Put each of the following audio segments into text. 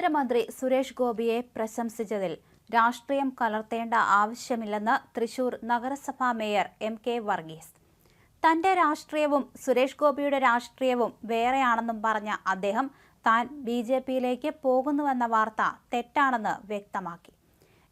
കേന്ദ്രമന്ത്രി സുരേഷ് ഗോപിയെ പ്രശംസിച്ചതിൽ രാഷ്ട്രീയം കലർത്തേണ്ട ആവശ്യമില്ലെന്ന് തൃശൂർ നഗരസഭാ മേയർ എം കെ വർഗീസ്. തന്റെ രാഷ്ട്രീയവും സുരേഷ് ഗോപിയുടെ രാഷ്ട്രീയവും വേറെയാണെന്നും പറഞ്ഞ അദ്ദേഹം താൻ ബി ജെ പിയിലേക്ക് പോകുന്നുവെന്ന വാർത്ത തെറ്റാണെന്ന് വ്യക്തമാക്കി.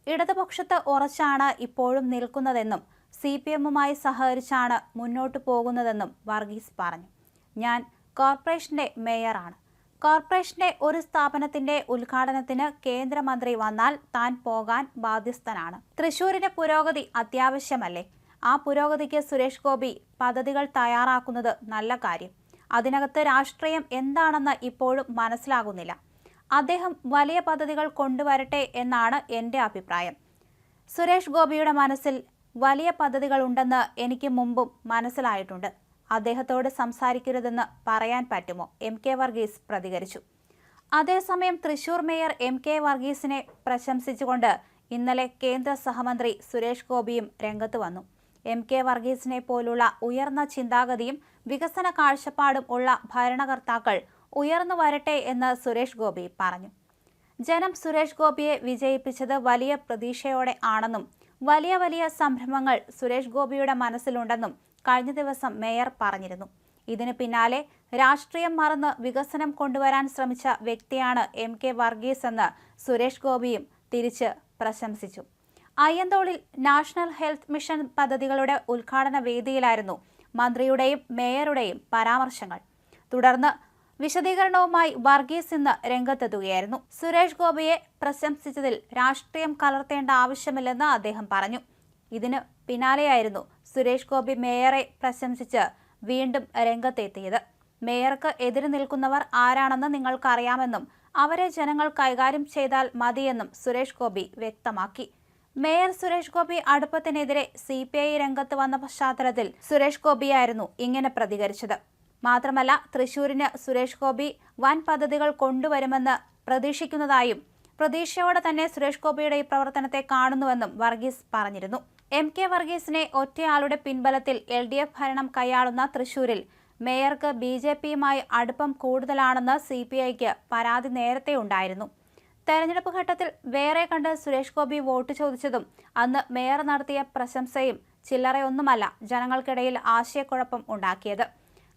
ഇടതുപക്ഷത്ത് ഉറച്ചാണ് ഇപ്പോഴും നിൽക്കുന്നതെന്നും സി പി എമ്മുമായി സഹകരിച്ചാണ് മുന്നോട്ടു പോകുന്നതെന്നും വർഗീസ് പറഞ്ഞു. ഞാൻ കോർപ്പറേഷന്റെ മേയറാണ്. കോർപ്പറേഷന്റെ ഒരു സ്ഥാപനത്തിന്റെ ഉദ്ഘാടനത്തിന് കേന്ദ്രമന്ത്രി വന്നാൽ താൻ പോകാൻ ബാധ്യസ്ഥനാണ്. തൃശൂരിന്റെ പുരോഗതി അത്യാവശ്യമല്ലേ? ആ പുരോഗതിക്ക് സുരേഷ് ഗോപി പദ്ധതികൾ തയ്യാറാക്കുന്നത് നല്ല കാര്യം. അതിനകത്ത് രാഷ്ട്രീയം എന്താണെന്ന് ഇപ്പോഴും മനസ്സിലാകുന്നില്ല. അദ്ദേഹം വലിയ പദ്ധതികൾ കൊണ്ടുവരട്ടെ എന്നാണ് എന്റെ അഭിപ്രായം. സുരേഷ് ഗോപിയുടെ മനസ്സിൽ വലിയ പദ്ധതികളുണ്ടെന്ന് എനിക്ക് മുമ്പും മനസ്സിലായിട്ടുണ്ട്. അദ്ദേഹത്തോട് സംസാരിക്കരുതെന്ന് പറയാൻ പറ്റുമോ? എം കെ വർഗീസ് പ്രതികരിച്ചു. അതേസമയം തൃശൂർ മേയർ എം കെ വർഗീസിനെ പ്രശംസിച്ചുകൊണ്ട് ഇന്നലെ കേന്ദ്ര സഹമന്ത്രി സുരേഷ് ഗോപിയും രംഗത്ത് വന്നു. എം കെ വർഗീസിനെ പോലുള്ള ഉയർന്ന ചിന്താഗതിയും വികസന കാഴ്ചപ്പാടും ഉള്ള ഭരണകർത്താക്കൾ ഉയർന്നു വരട്ടെ എന്ന് സുരേഷ് ഗോപി പറഞ്ഞു. ജനം സുരേഷ് ഗോപിയെ വിജയിപ്പിച്ചത് വലിയ പ്രതീക്ഷയോടെ ആണെന്നും വലിയ വലിയ സംരംഭങ്ങൾ സുരേഷ് ഗോപിയുടെ മനസ്സിലുണ്ടെന്നും കഴിഞ്ഞ ദിവസം മേയർ പറഞ്ഞിരുന്നു. ഇതിന് പിന്നാലെ രാഷ്ട്രീയം മറന്ന് വികസനം കൊണ്ടുവരാൻ ശ്രമിച്ച വ്യക്തിയാണ് എം കെ വർഗീസ് എന്ന് സുരേഷ് ഗോപിയും തിരിച്ച് പ്രശംസിച്ചു. അയ്യന്തോളിൽ നാഷണൽ ഹെൽത്ത് മിഷൻ പദ്ധതികളുടെ ഉദ്ഘാടന വേദിയിലായിരുന്നു മന്ത്രിയുടെയും മേയറുടെയും പരാമർശങ്ങൾ. തുടർന്ന് വിശദീകരണവുമായി വർഗീസ് ഇന്ന് രംഗത്തെത്തുകയായിരുന്നു. സുരേഷ് ഗോപിയെ പ്രശംസിച്ചതിൽ രാഷ്ട്രീയം കലർത്തേണ്ട ആവശ്യമില്ലെന്ന് അദ്ദേഹം പറഞ്ഞു. ഇതിന് പിന്നാലെയായിരുന്നു സുരേഷ് ഗോപി മേയറെ പ്രശംസിച്ച് വീണ്ടും രംഗത്തെത്തിയത്. മേയർക്ക് എതിര് നിൽക്കുന്നവർ ആരാണെന്ന് നിങ്ങൾക്കറിയാമെന്നും അവരെ ജനങ്ങൾ കൈകാര്യം ചെയ്താൽ മതിയെന്നും സുരേഷ് ഗോപി വ്യക്തമാക്കി. മേയർ സുരേഷ് ഗോപി അടുപ്പത്തിനെതിരെ സി പി ഐ രംഗത്ത് വന്ന പശ്ചാത്തലത്തിൽ സുരേഷ് ഗോപിയായിരുന്നു ഇങ്ങനെ പ്രതികരിച്ചത്. മാത്രമല്ല തൃശൂരിന് സുരേഷ് ഗോപി വൻ പദ്ധതികൾ കൊണ്ടുവരുമെന്ന് പ്രതീക്ഷിക്കുന്നതായും പ്രതീക്ഷയോടെ തന്നെ സുരേഷ് ഗോപിയുടെ ഈ പ്രവർത്തനത്തെ കാണുന്നുവെന്നും വർഗീസ് പറഞ്ഞിരുന്നു. എം കെ വർഗീസിനെ ഒറ്റയാളുടെ പിൻബലത്തിൽ എൽ ഡി എഫ് ഭരണം കൈയാളുന്ന തൃശൂരിൽ. മേയർക്ക് ബി ജെ പിയുമായി അടുപ്പം കൂടുതലാണെന്ന് സി പി ഐക്ക് പരാതി നേരത്തെ ഉണ്ടായിരുന്നു. തെരഞ്ഞെടുപ്പ് ഘട്ടത്തിൽ വേറെ കണ്ട് സുരേഷ് ഗോപി വോട്ട് ചോദിച്ചതും അന്ന് മേയർ നടത്തിയ പ്രശംസയും ചില്ലറയൊന്നുമല്ല ജനങ്ങൾക്കിടയിൽ ആശയക്കുഴപ്പം ഉണ്ടാക്കിയത്.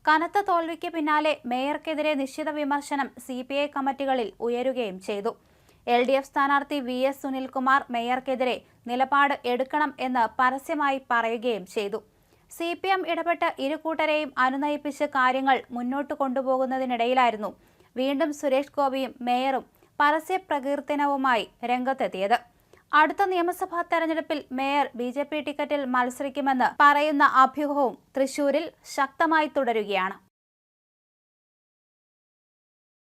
കനത്ത തോൽവിക്ക് പിന്നാലെ മേയർക്കെതിരെ നിശ്ചിത വിമർശനം സി പി ഐ കമ്മിറ്റികളിൽ ഉയരുകയും ചെയ്തു. എൽ ഡി എഫ് സ്ഥാനാർത്ഥി വി എസ് സുനിൽകുമാർ മേയർക്കെതിരെ നിലപാട് എടുക്കണം എന്ന് പരസ്യമായി പറയുകയും ചെയ്തു. സി പി എം ഇടപെട്ട് ഇരു കൂട്ടരെയും അനുനയിപ്പിച്ച് കാര്യങ്ങൾ മുന്നോട്ട് കൊണ്ടുപോകുന്നതിനിടയിലായിരുന്നു വീണ്ടും സുരേഷ് ഗോപിയും മേയറും പരസ്യ പ്രകീർത്തനവുമായി രംഗത്തെത്തിയത്. അടുത്ത നിയമസഭാ തെരഞ്ഞെടുപ്പിൽ മേയർ ബി ജെ പി ടിക്കറ്റിൽ മത്സരിക്കുമെന്ന് പറയുന്ന അഭ്യൂഹവും തൃശൂരിൽ ശക്തമായി തുടരുകയാണ്.